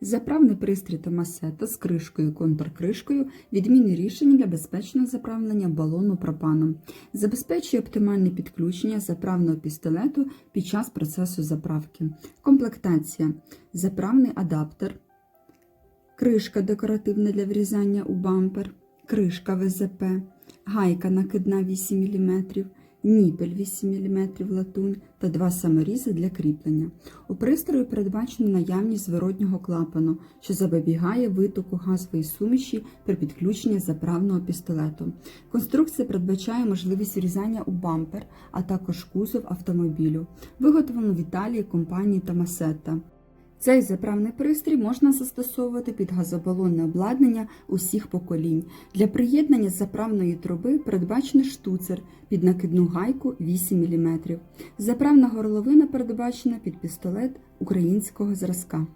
Заправний пристрій Томасета з кришкою і контркришкою відмінне рішення для безпечного заправлення балону пропаном. Забезпечує оптимальне підключення заправного пістолету під час процесу заправки. Комплектація. Заправний адаптер, кришка декоративна для врізання у бампер, кришка ВЗП, гайка накидна 8 мм, ніпель 8 мм латунь та два саморізи для кріплення. У пристрої передбачено наявність зворотнього клапану, що запобігає витоку газової суміші при підключенні заправного пістолету. Конструкція передбачає можливість врізання у бампер, а також кузов автомобілю. Виготовлено в Італії компанії Томасетта. Цей заправний пристрій можна застосовувати під газобалонне обладнання усіх поколінь. Для приєднання заправної труби передбачений штуцер під накидну гайку 8 мм. Заправна горловина передбачена під пістолет українського зразка.